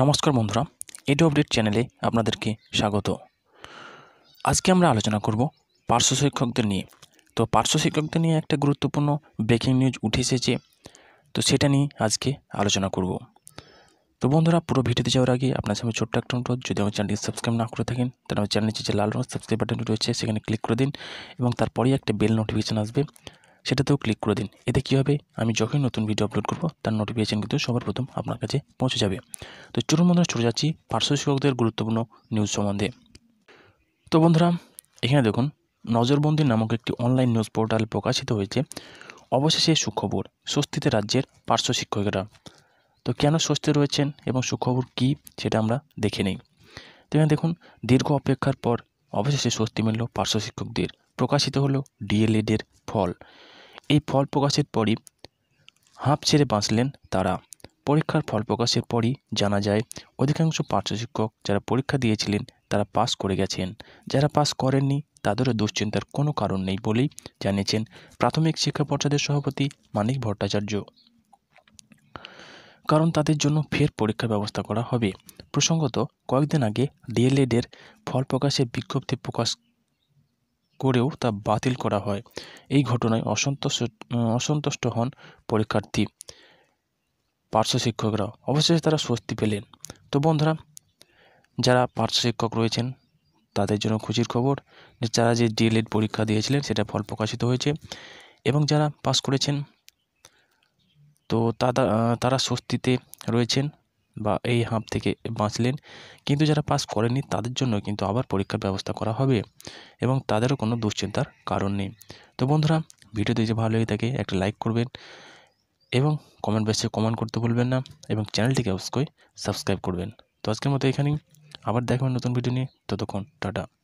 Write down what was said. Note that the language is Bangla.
নমস্কার বন্ধুরা, এডু আপডেট চ্যানেলে আপনাদেরকে স্বাগত। আজকে আমরা আলোচনা করব পার্শ্ব শিক্ষকদের নিয়ে। তো পার্শ্ব শিক্ষকদের নিয়ে একটা গুরুত্বপূর্ণ ব্রেকিং নিউজ উঠে এসেছে, তো সেটা নিয়ে আজকে আলোচনা করব। তো বন্ধুরা, পুরো ভিডিওতে যাওয়ার আগে আপনার সামনে ছোট্ট একটা অনুরোধ, যদি আমার চ্যানেলটি সাবস্ক্রাইব না করে থাকেন, তাহলে আমার চ্যানেলের যে লাল রঙের সাবস্ক্রাইব বাটনটি রয়েছে, সেখানে ক্লিক করে দিন এবং তারপরেই একটা বেল নোটিফিকেশান আসবে। সেটাতেও ক্লিক করে দিন। এতে কী হবে? আমি যখনই নতুন ভিডিও আপলোড করব, তার নোটিফিকেশান কিন্তু সবার প্রথম আপনার কাছে পৌঁছে যাবে। তো চলুন বন্ধুরা চলে যাচ্ছি পার্শ্ব শিক্ষকদের গুরুত্বপূর্ণ নিউজ সম্বন্ধে। তো বন্ধুরা, এখানে দেখুন, নজরবন্দি নামক একটি অনলাইন নিউজ পোর্টাল প্রকাশিত হয়েছে। অবশেষে সুখবর, স্বস্তিতে রাজ্যের পার্শ্ব শিক্ষকেরা। তো কেন স্বস্তি রয়েছেন এবং সুখবর কী, সেটা আমরা দেখে নিই। তো এখানে দেখুন, দীর্ঘ অপেক্ষার পর অবশেষে স্বস্তি মিলল পার্শ্ব শিক্ষকদের। প্রকাশিত হলো ডিএলএডের ফল। এই ফল প্রকাশের পরই হাঁপ ছেড়ে বাঁচলেন তারা। পরীক্ষার ফল প্রকাশের পরই জানা যায়, অধিকাংশ পার্শ্ব শিক্ষক যারা পরীক্ষা দিয়েছিলেন তারা পাস করে গেছেন। যারা পাস করেননি তাদেরও দুশ্চিন্তার কোনো কারণ নেই বলেই জানিয়েছেন প্রাথমিক শিক্ষা পর্ষদের সভাপতি মানিক ভট্টাচার্য। কারণ তাদের জন্য ফের পরীক্ষার ব্যবস্থা করা হবে। প্রসঙ্গত, কয়েকদিন আগে ডিএলএডের ফল প্রকাশের বিজ্ঞপ্তি প্রকাশ করেও তা বাতিল করা হয়। এই ঘটনায় অসন্তোষ অসন্তুষ্ট হন পরীক্ষার্থী পার্শ্ব শিক্ষকরা অবশেষে তারা স্বস্তি পেলেন। তো বন্ধুরা, যারা পার্শ্ব শিক্ষক রয়েছেন, তাদের জন্য খুশির খবর, যে যারা যে ডিএলএড পরীক্ষা দিয়েছিলেন, সেটা ফল প্রকাশিত হয়েছে। এবং যারা পাস করেছেন, তো তারা তারা স্বস্তিতে রয়েছেন। বা এই হাঁপ থেকে বাঁচলেন। কিন্তু যারা পাস করেননি, তাদের জন্য কিন্তু আবার পরীক্ষার ব্যবস্থা করা হবে এবং তাদেরও কোনো দুশ্চিন্তার কারণ নেই। তো বন্ধুরা ভিডিওতে যদি ভালো লেগে থাকে, একটা লাইক করবেন এবং কমেন্ট বক্সে কমেন্ট করতে ভুলবেন না এবং চ্যানেলটিকে অবশ্যই সাবস্ক্রাইব করবেন। তো আজকের মতো এখানেই। আবার দেখবেন নতুন ভিডিও নিয়ে। ততক্ষণ, টাটা।